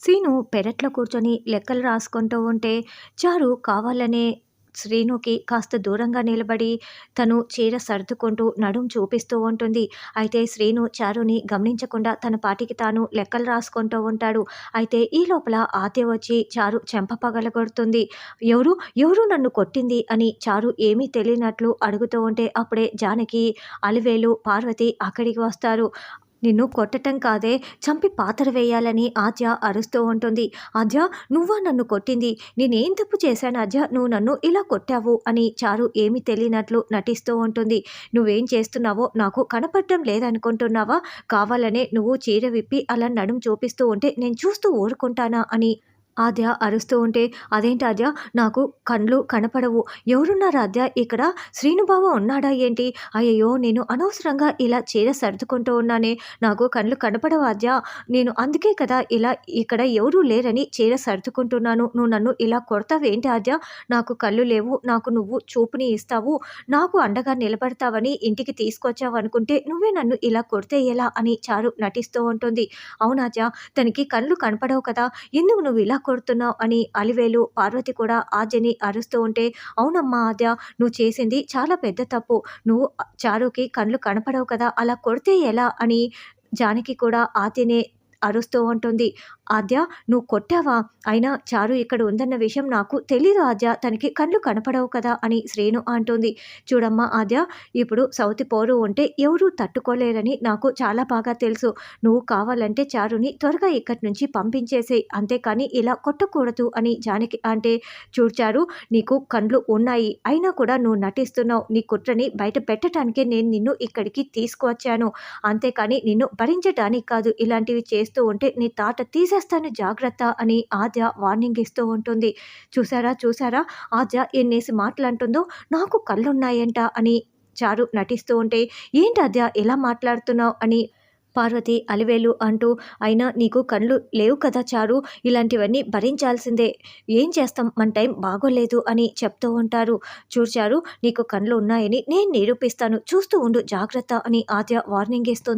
Scene పెరట్లో కూర్చొని లెక్కలు రాసుకుంటూ ఉంటే చారు కావాలనే శ్రీనుకి కాస్త దూరంగా నిలబడి తను చీర సర్దుకుంటూ నడుం చూపిస్తూ ఉంటుంది. అయితే శ్రీను చారుని గమనించకుండా తన పాటికి తాను లెక్కలు రాసుకుంటూ ఉంటాడు. అయితే ఈ లోపల ఆతే వచ్చి చారు చెంప పగలగొడుతుంది. ఎవరు? ఎవరు నన్ను కొట్టింది? అని చారు ఏమీ తెలియనట్లు అడుగుతూ ఉంటే అప్పుడే జానకి అలివేలు పార్వతి అక్కడికి వస్తారు. నిన్ను కొట్టటం కాదే చంపి పాతర వేయాలని ఆద్య అరుస్తూ ఉంటుంది. ఆద్య నువ్వా నన్ను కొట్టింది? నేనేం తప్పు చేశాను ఆద్య? నువ్వు నన్ను ఇలా కొట్టావు అని చారు ఏమీ తెలియనట్లు నటిస్తూ ఉంటుంది. నువ్వేం చేస్తున్నావో నాకు కనపడటం లేదనుకుంటున్నావా? కావాలనే నువ్వు చీర విప్పి అలా నడుం చూపిస్తూ ఉంటే నేను చూస్తూ ఊరుకుంటానా అని ఆద్య అరుస్తూ ఉంటే అదేంటి ఆద్య? నాకు కండ్లు కనపడవు. ఎవరున్నారు ఆద్య? ఇక్కడ శ్రీనుబావ ఉన్నాడా ఏంటి? అయ్యయ్యో నేను అనవసరంగా ఇలా చీర సర్దుకుంటూ ఉన్నానే. నాకు కండ్లు కనపడవు ఆద్య. నేను అందుకే కదా ఇలా ఇక్కడ ఎవరూ లేరని చీర సర్దుకుంటున్నాను. నువ్వు నన్ను ఇలా కొడతావేంటి ఆద్య? నాకు కళ్ళు లేవు. నాకు నువ్వు చూపుని ఇస్తావు. నాకు అండగా నిలబడతావని ఇంటికి తీసుకొచ్చావు అనుకుంటే నువ్వే నన్ను ఇలా కొడితే ఎలా? అని చారు నటిస్తూ ఉంటుంది. అవునాద్య తనకి కళ్ళు కనపడవు కదా. ఎందుకు నువ్వు ఇలా కొడుతున్నావు అని అలివేలు పార్వతి కూడా ఆద్యని అరుస్తూ ఉంటే అవునమ్మా ఆద్య నువ్వు చేసింది చాలా పెద్ద తప్పు. నువ్వు చారుకి కళ్ళు కనపడవు కదా అలా కొడితే ఎలా? అని జానకి కూడా ఆద్యనే అరుస్తూ ఉంటుంది. ఆద్య నువ్వు కొట్టావా? అయినా చారు ఇక్కడ ఉందన్న విషయం నాకు తెలీదు ఆద్య. తనకి కళ్ళు కనపడవు కదా అని శ్రేణు అంటుంది. చూడమ్మా ఆద్య ఇప్పుడు సౌతి పోరు ఉంటే ఎవరూ తట్టుకోలేరని నాకు చాలా బాగా తెలుసు. నువ్వు కావాలంటే చారుని త్వరగా ఇక్కడి నుంచి పంపించేసేయి. అంతేకాని ఇలా కొట్టకూడదు అని జానకి అంటే చూడ్చారు నీకు కండ్లు ఉన్నాయి. అయినా కూడా నువ్వు నటిస్తున్నావు. నీ కుట్రని బయట పెట్టడానికే నేను నిన్ను ఇక్కడికి తీసుకువచ్చాను. అంతేకాని నిన్ను భరించడానికి కాదు. ఇలాంటివి చేస్తూ ఉంటే నీ తాట చేస్తాను జాగ్రత్త అని ఆద్య వార్నింగ్ ఇస్తూ ఉంటుంది. చూసారా చూసారా ఆద్య ఎన్నేసి మాటలు నాకు కళ్ళున్నాయంట అని చారు నటిస్తూ ఉంటే ఏంటి ఆద్య ఎలా మాట్లాడుతున్నావు? అని పార్వతి అలివేలు అంటూ అయినా నీకు కళ్ళు లేవు కదా చారు ఇలాంటివన్నీ భరించాల్సిందే. ఏం చేస్తాం? మన టైం బాగోలేదు అని చెప్తూ ఉంటారు. చూచారు నీకు కళ్ళు ఉన్నాయని నేను నిరూపిస్తాను. చూస్తూ ఉండు జాగ్రత్త అని ఆద్య వార్నింగ్ ఇస్తుంది.